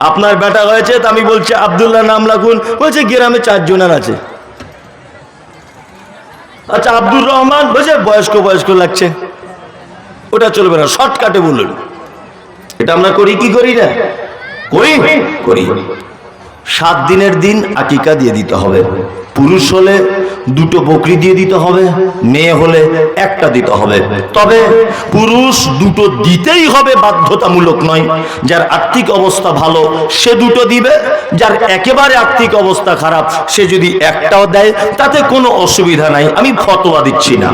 আপনার বেটা হয়েছে তা আমি বলছি আবদুল্লাহ নাম রাখুন। বলছে, গ্রামে চারজনের আছে। আচ্ছা আব্দুর রহমান, বলছে, বয়স্ক বয়স্ক লাগছে। ওটা চলবে না, শর্টকাটে বলুন। এটা আমরা করি, কি করি না? করি? করি। সাত দিনের দিন আকিকা দিয়ে দিতে হবে। পুরুষ হলে দুটো বকরি দিয়ে দিতে হবে, মেয়ে হলে একটা দিতে হবে। তবে পুরুষ দুটো দিতেই হবে বাধ্যতামূলক নয়। যার আর্থিক অবস্থা ভালো, সে দুটো দিবে। যার একেবারে আর্থিক অবস্থা খারাপ, সে যদি একটাও দেয়, তাতে কোনো অসুবিধা নাই। আমি ফতোয়া দিচ্ছি না।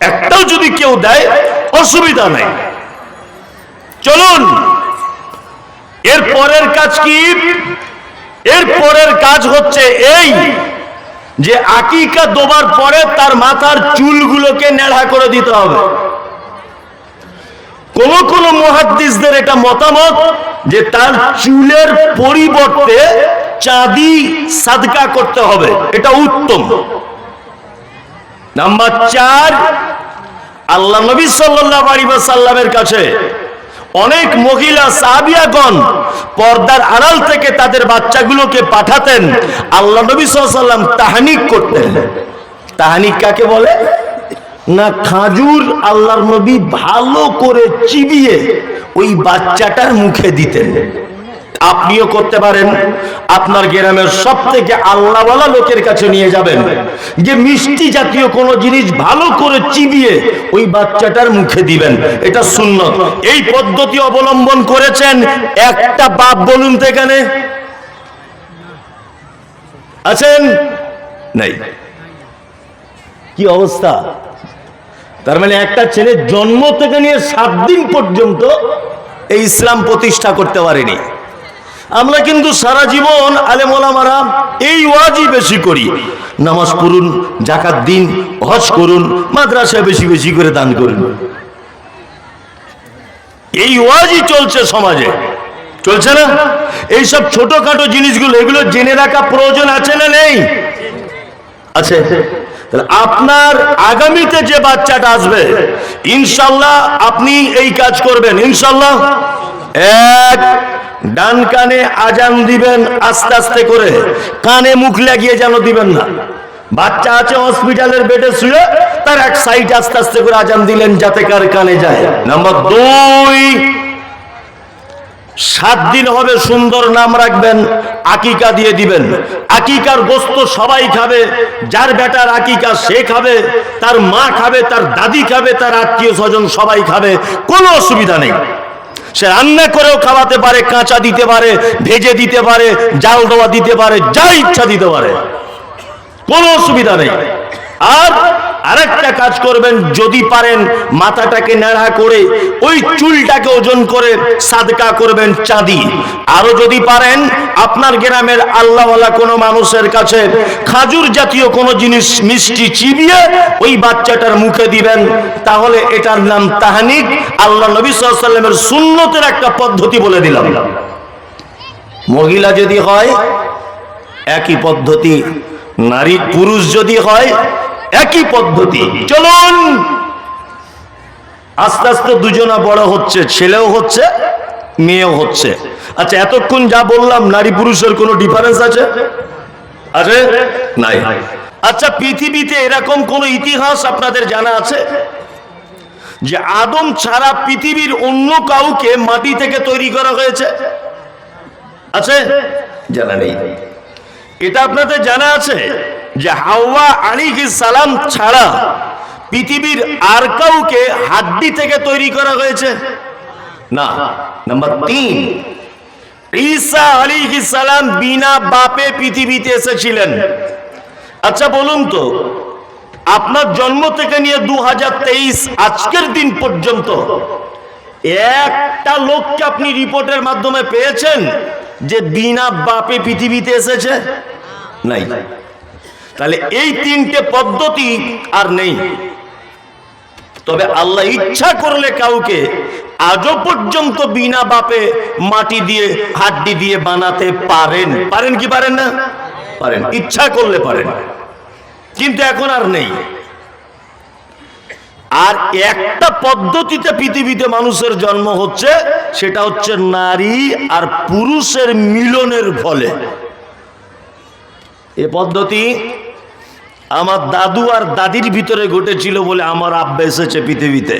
একটাও যদি কেউ দেয়, অসুবিধা নাই। চলুন। এর পরের কাজ কি? এর পরের কাজ হচ্ছে এই যে আকিকা দোবার পরে তার মাথার চুলগুলোকে নেড়া করে দিতে হবে। কোন কোন মহাদ্দিসদের এটা মতামত যে তার চুলের পরিবর্তে চাঁদি সাদকা করতে হবে। এটা উত্তম। নাম্বার চার, আল্লাহ নবী সাল্লাল্লাহু আলাইহি সাল্লামের কাছে অনেক মহিলা সাহাবিয়াগণ পর্দার আড়াল থেকে তাদের বাচ্চাগুলোকে পাঠাতেন। আল্লাহ নবী সাল্লাম তাহানিক করতেন। তাহানিক কাকে বলে? না, খাজুর আল্লাহর নবী ভালো করে চিবিয়ে ওই বাচ্চাটার মুখে দিতেন। আপনিও করতে পারেন। আপনার গ্রামের সব থেকে আল্লাহওয়ালা লোকের কাছে নিয়ে যাবেন। যে মিষ্টি জাতীয় কোনো জিনিস ভালো করে চিবিয়ে ওই বাচ্চাটার মুখে দিবেন। এটা সুন্নত। এই পদ্ধতি অবলম্বন করেছেন একটা বাপ বলুন তো এখানে। আছেন? নাই। কি অবস্থা? তার মানে একটা ছেলে জন্ম থেকে নিয়ে সাত দিন পর্যন্ত এই ইসলাম প্রতিষ্ঠা করতে পারেনি। আমরা কিন্তু সারা জীবন আলেমোলামারা এই ওয়াজই বেশি করি। নামাজ পড়ুন জাকাত দিন, হজ করুন, মাদ্রাসায় বেশি বেশি করে দান করুন। এই ওয়াজই চলছে সমাজে। চলছে না? এইসব ছোটখাটো জিনিসগুলো, এগুলো জেনে রাখা প্রয়োজন আছে না নেই? আছে। আপনার আগামীতে যে বাচ্চাটা আসবে, ইনশাল্লাহ আপনি এই কাজ করবেন। ইনশাল্লাহ? এক ডান কানে আজান দিবেন আস্তে আস্তে করে। কানে মুখ লাগিয়ে যেন দিবেন না। বাচ্চা আছে হসপিটালের বেডে শুয়ে তার এক সাইড আস্তে আস্তে করে আজান দিলেন যাতে কার কানে যায়। নাম্বার দুই, সাত দিন হবে সুন্দর নাম রাখবেন, আকিকা দিয়ে দিবেন। আকিকার গোস্ত সবাই খাবে, যার বেটার আকিকা সে খাবে, তার মা খাবে, তার দাদি খাবে, তার আত্মীয় স্বজন সবাই খাবে, কোনো অসুবিধা নেই। সে রান্না করেও খাওয়াতে পারে, কাঁচা দিতে পারে, ভেজে দিতে পারে, জাল দেওয়া দিতে পারে, যা ইচ্ছা দিতে পারে। কোনো অসুবিধা নেই। আর আরেকটা কাজ করবেন, যদি পারেন মাথাটাকে নেড়া করে ওই চুলটাকে ওজন করে সাদকা করবেন চাঁদি। আরও যদি পারেন, আপনার গ্রামের আল্লাহওয়ালা কোনো মানুষের কাছে খাজুর জাতীয় কোনো জিনিস মিষ্টি চিবিয়ে ওই বাচ্চাটার মুখে দিবেন, তাহলে এটার নাম তাহানিক। আল্লাহ নবী সাল্লামের সুন্নতের একটা পদ্ধতি বলে দিলাম। মহিলা যদি হয়, একই পদ্ধতি। নারী পুরুষ যদি হয় একই পদ্ধতি। চলুন। আস্তে আস্তে দুজনা বড় হচ্ছে, ছেলেও হচ্ছে, মেয়েও হচ্ছে। আচ্ছা এতক্ষণ যা বললাম, নারী পুরুষের কোনো ডিফারেন্স আছে? আছে? নাই। আচ্ছা পৃথিবীতে এরকম কোন ইতিহাস আপনাদের জানা আছে? যে আদম ছাড়া পৃথিবীর অন্য কাউকে মাটি থেকে তৈরি করা হয়েছে? আছে? জানা নেই। এটা আপনাদের জানা আছে? যে হাওয়া আলিহিস সালাম ছাড়া পৃথিবীর আর কাউকে হাড্ডি থেকে তৈরি করা হয়েছে? না। নাম্বার তিন, ঈসা আলিহিস সালাম বিনা বাপে পৃথিবীতে এসেছিলেন। আচ্ছা বলুন তো, আপনার জন্ম থেকে নিয়ে দু হাজার তেইশ আজকের দিন পর্যন্ত একটা লোককে আপনি রিপোর্টের মাধ্যমে পেয়েছেন যে বিনা বাপে পৃথিবীতে এসেছে? নাই। তাহলে এই তিনটে পদ্ধতি আর নেই। তবে আল্লাহ ইচ্ছা করলে কাউকে আজও পর্যন্ত বিনা বাপে মাটি দিয়ে, হাড্ডি দিয়ে বানাতে পারেন। পারেন কি পারেন না? পারেন। ইচ্ছা করলে পারেন। কিন্তু এখন আর নেই। আর একটা পদ্ধতিতে পৃথিবীতে মানুষের জন্ম হচ্ছে, সেটা হচ্ছে নারী আর পুরুষের মিলনের ফলে। পদ্ধতি আমার দাদু আর দাদির ভিতরে ঘটেছিল বলে আমার আব্বা এসেছে পৃথিবীতে।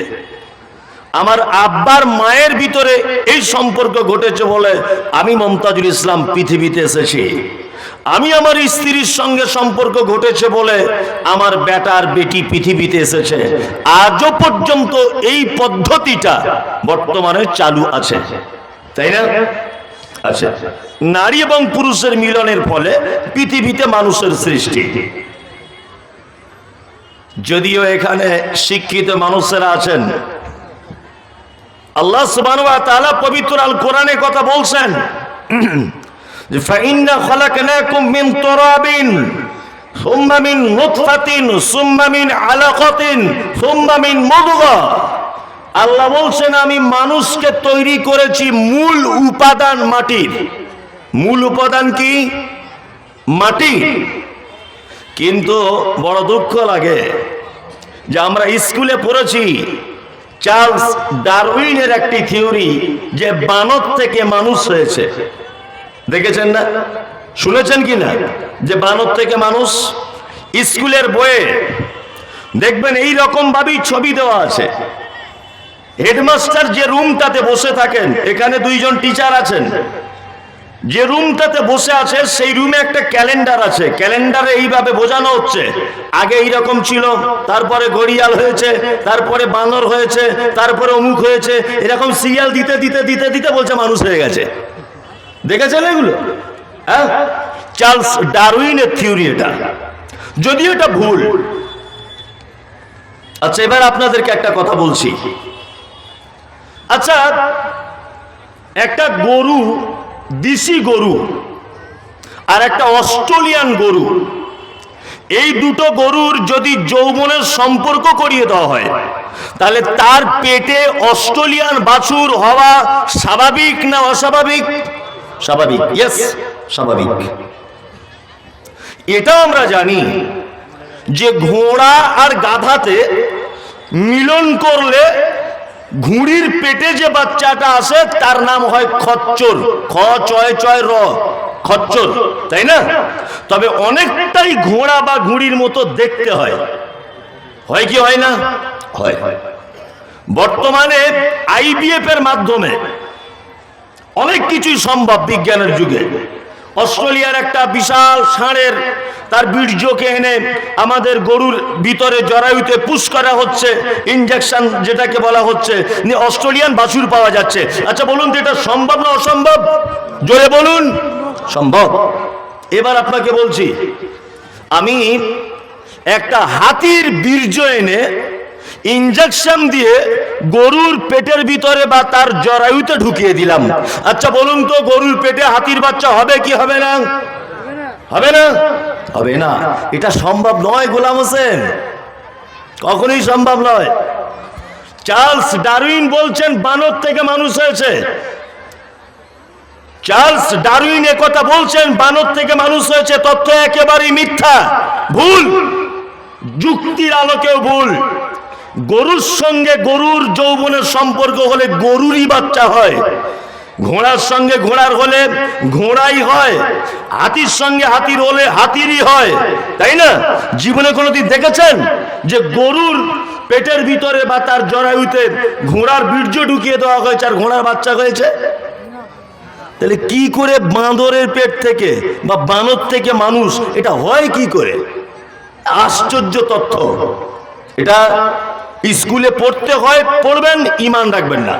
আমার আব্বার মায়ের ভিতরে এই সম্পর্ক ঘটেছে বলে আমি মমতাজুল ইসলাম পৃথিবীতে এসেছি। আমি আমার স্ত্রীর সঙ্গে সম্পর্ক ঘটেছে বলে আমার বেটার বেটি পৃথিবীতে এসেছে। আজও পর্যন্ত এই পদ্ধতিটা বর্তমানে চালু আছে। তাই না? আচ্ছা নারী এবং পুরুষের মিলনের ফলে পৃথিবীতে মানুষের সৃষ্টি। যদিও এখানে শিক্ষিত মানুষেরা আছেন, আল্লাহ তাআলা পবিত্র আল কোরআনে কথা বলছেন মিন তুরাবিন, সুম্মা মিন নুতফাতিন, সুম্মা মিন আলাকাতিন, সুম্মা মিন মুদগা। আল্লাহ বলছেন, আমি মানুষকে তৈরি করেছি মূল উপাদান মাটির। মূল উপাদান কি? মাটি কিন্তু বড় দুঃখ লাগে যে আমরা স্কুলে পড়েছি, চার্লস ডারউইনের একটি থিওরি যে বানর থেকে মানুষ হয়েছে। দেখেছেন না? শুনেছেন কি না? যে বানর থেকে মানুষ স্কুলের বইয়ে দেখবেন এই রকম ভাবেই ছবি দেওয়া আছে। হেডমাস্টার যে রুমটাতে বসে থাকেন, এখানে দুইজন টিচার আছেন। যে রুমটাতে বসে আছে, সেই রুমে একটা ক্যালেন্ডার আছে। ক্যালেন্ডারে এইভাবে বোঝানো হচ্ছে। আগে এইরকম ছিল, তারপরে গড়িয়াল হয়েছে, তারপরে বানর হয়েছে, তারপরে অমুক হয়েছে, এরকম সিরিয়াল দিতে দিতে দিতে দিতে বলছে মানুষ হয়ে গেছে। দেখেছেন এগুলো? হ্যাঁ? চার্লস ডারউইনের থিওরি এটা। যদিও এটা ভুল। আচ্ছা এবার আপনাদেরকে একটা কথা বলছি। আচ্ছা একটা গরু, দেশি গরু আর একটা অস্ট্রেলিয়ান গরু, এই দুটো গরুর যদি যৌবনের সম্পর্ক করিয়ে দেওয়া হয়, তাহলে তার পেটে অস্ট্রেলিয়ান বাছুর হওয়া স্বাভাবিক না অস্বাভাবিক? স্বাভাবিক ইয়েস স্বাভাবিক। এটা আমরা জানি যে ঘোড়া আর গাধাতে মিলন করলে ঘুড়ির পেটে যে বাচ্চাটা আসে তার নাম হয় খচ্চর। খ, চয় চয়, র। খচ্চর, তাই না? তবে অনেকটাই ঘোড়া বা ঘুড়ির মতো দেখতে হয়। হয় কি হয় না? হয়। বর্তমানে আইবিএফ এর মাধ্যমে অনেক কিছুই সম্ভব বিজ্ঞানের যুগে। অস্ট্রেলিয়ার একটা বিশাল ষাঁড়ের তার বীর্যকে এনে আমাদের গরুর ভিতরে জরায়ুতে পুশ করা হচ্ছে ইনজেকশন যেটাকে বলা হচ্ছে অস্ট্রেলিয়ান বাছুর পাওয়া যাচ্ছে। আচ্ছা বলুন তো এটা সম্ভব না অসম্ভব? জোরে বলুন। সম্ভব। এবার আপনাকে বলছি, আমি একটা হাতির বীর্য এনে ইনজেকশন দিয়ে গরুর পেটের ভিতরে বা তার জরায়ুতে ঢুকিয়ে দিলাম। আচ্ছা বলুন তো, গরুর পেটে হাতির বাচ্চা হবে কি হবে না? হবে না? হবে না। এটা সম্ভব নয়, গোলাম হোসেন। কখনোই সম্ভব নয়। চার্লস ডারউইন বলছেন, বানর থেকে মানুষ হয়েছে। চার্লস ডারউইন কথা বলছেন, বানর থেকে মানুষ হয়েছে। তথ্য একেবারেই মিথ্যা, ভুল। যুক্তির আলোকেও ভুল। গরুর সঙ্গে গরুর যৌবনের সম্পর্ক হলে গরুরই বাচ্চা হয়। ঘোড়ার সঙ্গে ঘোড়ার হলে ঘোড়াই হয়। হাতির সঙ্গে হাতির হলে হাতিরই হয়। তাই না? জীবনে কোনোদিন দেখেছেন যে গরুর পেটের ভিতরে বা তার জরায়ুতে ঘোড়ার বীর্য ঢুকিয়ে দেওয়া হয়েছে আর ঘোড়ার বাচ্চা হয়েছে? তাহলে কি করে বাঁদরের পেট থেকে বা বানর থেকে মানুষ, এটা হয় কি করে? আশ্চর্য তথ্য। এটা স্কুলে পড়তে হয়, পড়বেন, ইমান রাখবেন না।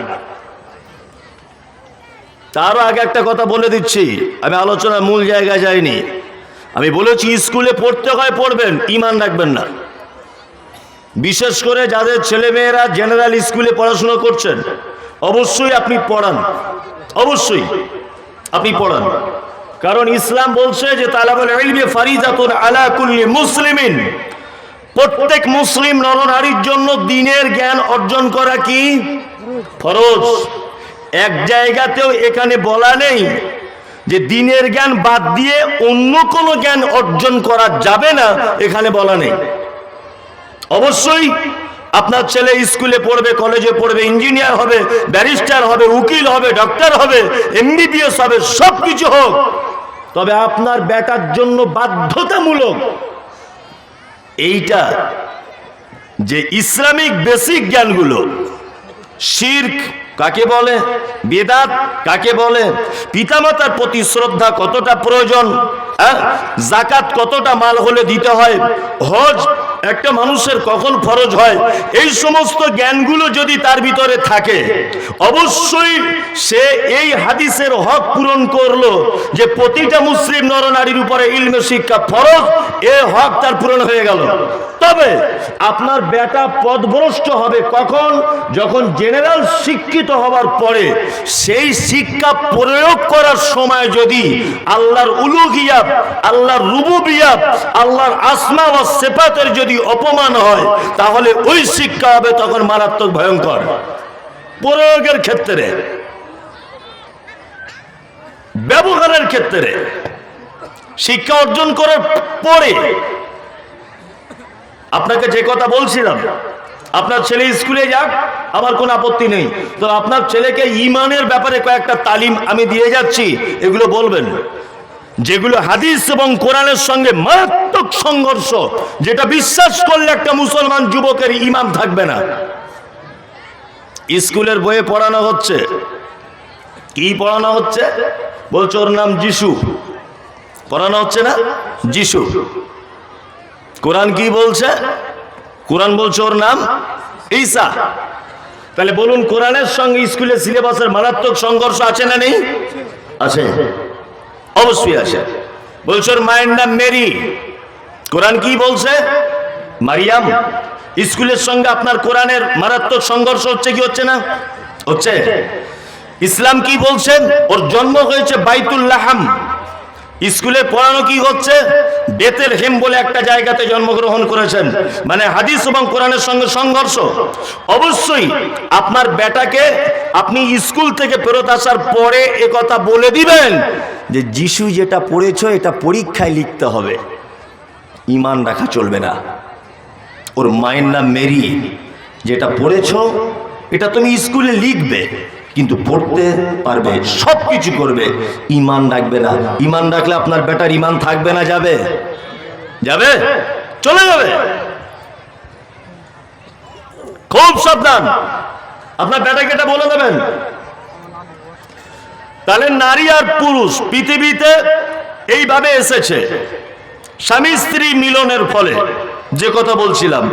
তারও আগে একটা কথা বলে দিচ্ছি, আমি আলোচনার মূল জায়গায় যাইনি। আমি বলেছি, স্কুলে পড়তে হয়, পড়বেন, ইমান রাখবেন না। বিশেষ করে যাদের ছেলেমেয়েরা জেনারেল স্কুলে পড়াশোনা করছেন, অবশ্যই আপনি পড়ান। অবশ্যই আপনি পড়ান। কারণ ইসলাম বলছে যে, তালাবুল ইলমি ফারিজাতুন আলা কুল্লি মুসলিমিন। প্রত্যেক মুসলিম নরনারীর জন্য দিনের জ্ঞান অর্জন করা কি? ফরজ। এক জায়গাতেও এখানে বলা নেই যে দিনের জ্ঞান বাদ দিয়ে অন্য কোনো জ্ঞান অর্জন করা যাবে না, এখানে বলা নেই। অবশ্যই আপনার ছেলে স্কুলে পড়বে, কলেজে পড়বে, ইঞ্জিনিয়ার হবে, ব্যারিস্টার হবে, উকিল হবে, ডক্টর হবে, এমবিবিএস হবে সব কিছু হোক। তবে আপনার বেটার জন্য বাধ্যতামূলক এইটা যে ইসলামিক বেসিক জ্ঞানগুলো, শির্ক কাকে বলে, বেদাত কাকে বলে, পিতামাতার প্রতি শ্রদ্ধা কতটা প্রয়োজন হ্যাঁ? জাকাত কতটা মাল হলে দিতে হয়, হজ একটা মানুষের কখন ফরজ হয়, এই সমস্ত জ্ঞানগুলো যদি তার ভিতরে থাকে, অবশ্যই সে এই হাদিসের হক পূরণ করল যে প্রতিটা মুসলিম নরনারীর উপরে ইলমে শিক্ষা ফরজ, এ হক তার পূরণ হয়ে গেল। তবে আপনার বেটা পদভ্রষ্ট হবে কখন? যখন জেনারেল শিক্ষিত হওয়ার পরে। সেই শিক্ষা প্রয়োগ করার সময় যদি আল্লাহর উলুগিয়াত আল্লাহর রুবুবিয়াত, আল্লাহর আসমা ও সেপাতের যদি অপমান হয়। তাহলে ওই শিক্ষা হবে তখন মারাত্মক ভয়ঙ্কর। প্রয়োগের ক্ষেত্রে ব্যবহারের ক্ষেত্রে শিক্ষা অর্জন করার পরে আপনাকে যে কথা বলছিলাম আপনার ছেলে স্কুলে যাক আমার কোনো আপত্তি নেই। তো আপনার ছেলেকে ইমানের ব্যাপারে কয়েকটা তালিম আমি দিয়ে যাচ্ছি এগুলো বলবেন। যেগুলো হাদিস এবং কোরআনের সঙ্গে মারাত্মক সংঘর্ষ, যেটা বিশ্বাস করলে একটা মুসলমান যুবকের ইমান থাকবে না। স্কুলের বইয়ে পড়ানো হচ্ছে। কি পড়ানো হচ্ছে? বলছে, ওর নাম যিশু। পড়ানো হচ্ছে না? যিশু। কোরআন কি বলছে? কোরআন বলছে, ওর নাম ঈসা। তাহলে বলুন, কোরআনের সঙ্গে স্কুলের সিলেবাসের মারাত্মক সংঘর্ষ আছে না নেই? আছে। অবশ্যই আসে। বলছে, ওর মায়ের নাম মেরি। কোরআন কি বলছে? মারিয়াম, স্কুলের সঙ্গে আপনার কোরআনের মারাত্মক সংঘর্ষ হচ্ছে কি হচ্ছে না? হচ্ছে। ইসলাম কি বলছেন ওর জন্ম হয়েছে বাইতুল্লাহাম স্কুলে পড়ানো কি হচ্ছে? বেতেল হেম বলে একটা জায়গাতে জন্মগ্রহণ করেছেন। মানে হাদিস এবং কোরআনের সঙ্গে সংঘর্ষ। অবশ্যই আপনার বেটাকে আপনি স্কুল থেকে ফেরত আসার পরে এ কথা বলে দিবেন যে যিশু যেটা পড়েছ, এটা পরীক্ষায় লিখতে হবে। ইমান রাখা চলবে না। ওর মায়ের নাম মেরি। যেটা পড়েছ, এটা তুমি স্কুলে লিখবে। কিন্তু পড়তে পারবে সব কিছু করবে। ইমান রাখবে না। ইমান রাখলে আপনার বেটার ইমান থাকবে না, যাবে? যাবে? চলে যাবে? খুব সাবধান। আপনার বেটাকে এটা বলে দেবেন। তাহলে নারী আর পুরুষ পৃথিবীতে এইভাবে এসেছে। স্বামী স্ত্রী মিলনের ফলে। যে কথা বলছিলাম।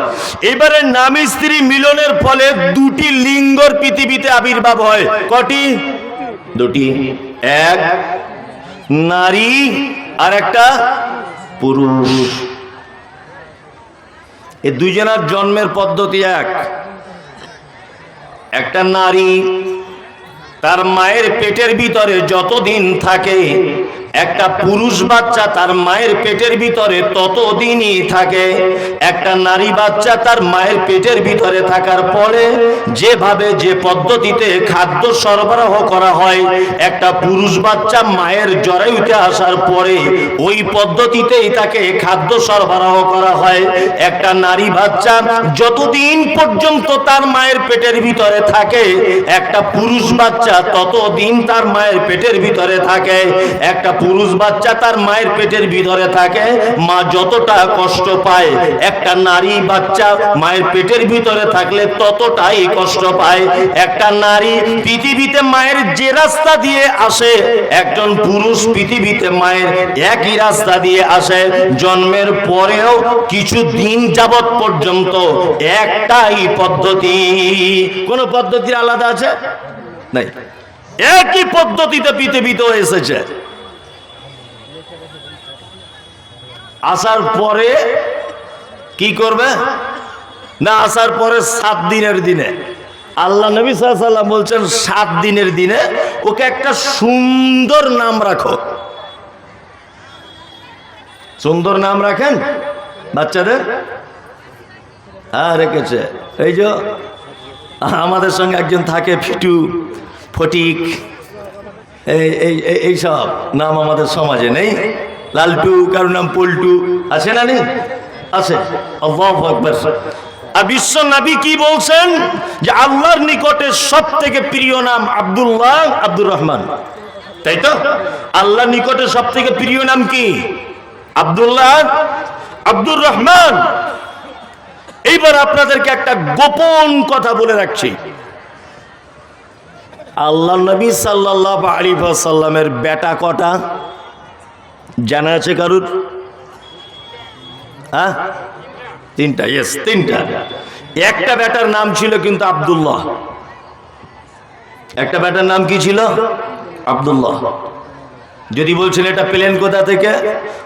এবারে নামী স্ত্রী মিলনের ফলে দুটি লিঙ্গর পৃথিবীতে আবির্ভাব হয়। কটি? দুটি। এক, নারী, আর একটা পুরুষ। এই দুইজনের জন্মের পদ্ধতি এক। একটা নারী তার মায়ের পেটের ভিতরে যতদিন থাকে একটা পুরুষ বাচ্চা তার মায়ের পেটের ভিতরে ততদিনই থাকে, একটা নারী বাচ্চা তার মায়ের পেটের ভিতরে থাকার পরে যেভাবে যে পদ্ধতিতে খাদ্য সরবরাহ করা হয়, একটা পুরুষ বাচ্চা মায়ের জরায়ুতে আসার পরে ওই পদ্ধতিতেই তাকে খাদ্য সরবরাহ করা হয়। একটা নারী বাচ্চা যতদিন পর্যন্ত তার মায়ের পেটের ভিতরে থাকে, একটা পুরুষ বাচ্চা ততদিন তার মায়ের পেটের ভিতরে থাকে, একটা পুরুষ বাচ্চা তার মায়ের পেটের ভিতরে থাকে। মা যতটা কষ্ট পায়, একটা নারী বাচ্চা মায়ের পেটের ভিতরে থাকলে ততটাই কষ্ট পায়। একটা নারী পৃথিবীতে মায়ের যে রাস্তা দিয়ে আসে, একজন পুরুষ পৃথিবীতে মায়ের একই রাস্তা দিয়ে আসে। জন্মের পরেও কিছু দিন যাবৎ পর্যন্ত একটাই পদ্ধতি। কোন পদ্ধতি আলাদা আছে? নাই। একই পদ্ধতিতে পৃথিবীতে এসেছে। আসার পরে কি করবে? না, আসার পরে সাত দিনের দিনে। আল্লাহ নবী সাল্লাম বলছেন, সাত দিনের দিনে ওকে একটা সুন্দর নাম রাখো। সুন্দর নাম রাখেন বাচ্চাদের? হ্যাঁ রেখেছে। এই যে আমাদের সঙ্গে একজন থাকে, ফিটু, ফটিক, এই এই, এই- এইসব নাম আমাদের সমাজে নেই। লালটু কারও নাম পল্টু। আছে না নেই? আছে। বিশ্ব নবী কি বলছেন? যে আল্লাহর নিকটে সব থেকে প্রিয় নাম আব্দুল্লাহ, আব্দুর রহমান। তাই তো? আল্লাহর নিকটে সব থেকে প্রিয় নাম কি? আব্দুল্লাহ, আব্দুর রহমান। এইবার আপনাদেরকে একটা গোপন কথা বলে রাখছি। আল্লাহ নবী সাল্লাহ আলী সাল্লামের বেটা কটা? জানা আছে কারুর? হ্যাঁ? তিনটা ইয়েস তিনটা। একটা ব্যাটার নাম ছিল কিন্তু আব্দুল্লাহ। একটা ব্যাটার নাম কি ছিল? আব্দুল্লাহ। যদি বলছেন এটা পেলেন কোথা থেকে?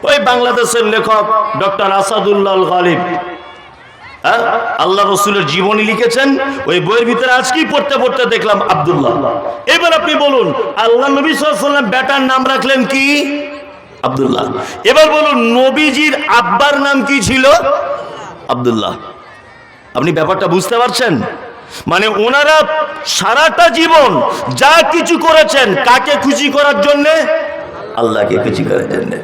ওই বাংলাদেশের লেখক ডক্টর আসাদুল্লাহ গালিব। হ্যাঁ? আল্লাহ রসুলের জীবনী লিখেছেন, ওই বইয়ের ভিতরে আজকেই পড়তে পড়তে দেখলাম আব্দুল্লাহ। এবার আপনি বলুন, আল্লাহ নবী সাল্লাম বেটার নাম রাখলেন কি? আব্দুল্লাহ। এবার বলুন, নবীজির আব্বার নাম কি ছিল? আবদুল্লাহ। আপনি ব্যাপারটা বুঝতে পারছেন? মানে ওনারা সারাটা জীবন যা কিছু করেছেন, কাকে খুশি করার জন্যে? আল্লাহকে খুশি করার জন্যে।